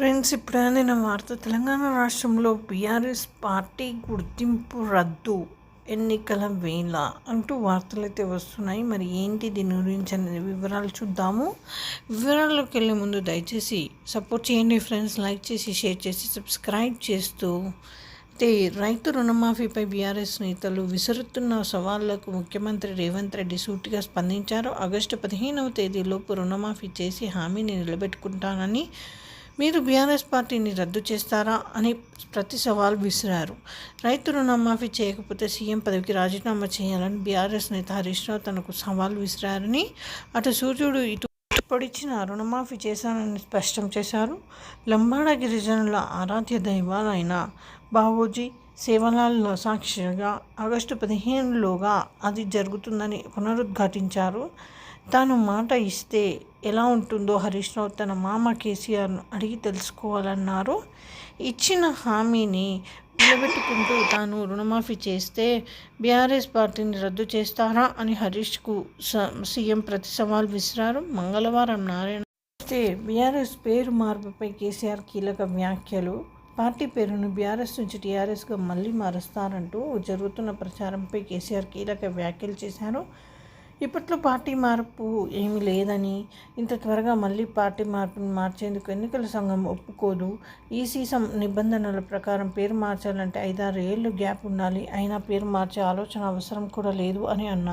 Friends ఇప్పుడు అందిన వార్త. తెలంగాణ రాష్ట్రంలో బీఆర్ఎస్ పార్టీ గుర్తింపు రద్దు ఎన్నికల వేళ అంటూ వార్తలు అయితే వస్తున్నాయి. మరి ఏంటి దీని గురించి అనేది వివరాలు చూద్దాము. వివరాల్లోకి వెళ్ళే ముందు దయచేసి సపోర్ట్ చేయండి ఫ్రెండ్స్. లైక్ చేసి షేర్ చేసి సబ్స్క్రైబ్ చేస్తూ అయితే రైతు రుణమాఫీపై బీఆర్ఎస్ నేతలు విసురుతున్న సవాళ్ళకు ముఖ్యమంత్రి రేవంత్ రెడ్డి సూటిగా స్పందించారు. ఆగస్టు పదిహేనవ తేదీలోపు రుణమాఫీ చేసి హామీని నిలబెట్టుకుంటానని మీరు బీఆర్ఎస్ పార్టీని రద్దు చేస్తారా అని ప్రతి సవాల్ విసిరారు. రైతు రుణమాఫీ చేయకపోతే సీఎం పదవికి రాజీనామా చేయాలని బీఆర్ఎస్ నేత హరీష్ రావు తనకు సవాల్ విసిరారని అటు సూర్యుడు ఇటు పొడిచిన రుణమాఫీ చేశానని స్పష్టం చేశారు. లంబాడ గిరిజనుల ఆరాధ్య దైవాలైన బావోజీ సేవలాల్లో సాక్షిగా ఆగస్టు పదిహేనులోగా అది జరుగుతుందని పునరుద్ఘాటించారు. తాను మాట ఇస్తే ఎలా ఉంటుందో హరీష్ రావు తన మామ కేసీఆర్ను అడిగి తెలుసుకోవాలన్నారు. ఇచ్చిన హామీని నిలబెట్టుకుంటూ తాను రుణమాఫీ చేస్తే బీఆర్ఎస్ పార్టీని రద్దు చేస్తారా అని హరీష్కు సీఎం ప్రతి సవాల్ విసిరారు. మంగళవారం నారాయణ అయితే బీఆర్ఎస్ పేరు మార్పుపై కేసీఆర్ కీలక వ్యాఖ్యలు. పార్టీ పేరును బీఆర్ఎస్ నుంచి టీఆర్ఎస్గా మళ్ళీ మారుస్తారంటూ జరుగుతున్న ప్రచారంపై కేసీఆర్ కీలక వ్యాఖ్యలు చేశారు. ఇప్పట్లో పార్టీ మార్పు ఏమీ లేదని ఇంత త్వరగా మళ్ళీ పార్టీ మార్పును మార్చేందుకు ఎన్నికల సంఘం ఒప్పుకోదు. ఈసీ సం నిబంధనల ప్రకారం పేరు మార్చాలంటే ఐదారు ఏళ్ళు గ్యాప్ ఉండాలి. అయినా పేరు మార్చే ఆలోచన అవసరం కూడా లేదు అని అన్నారు.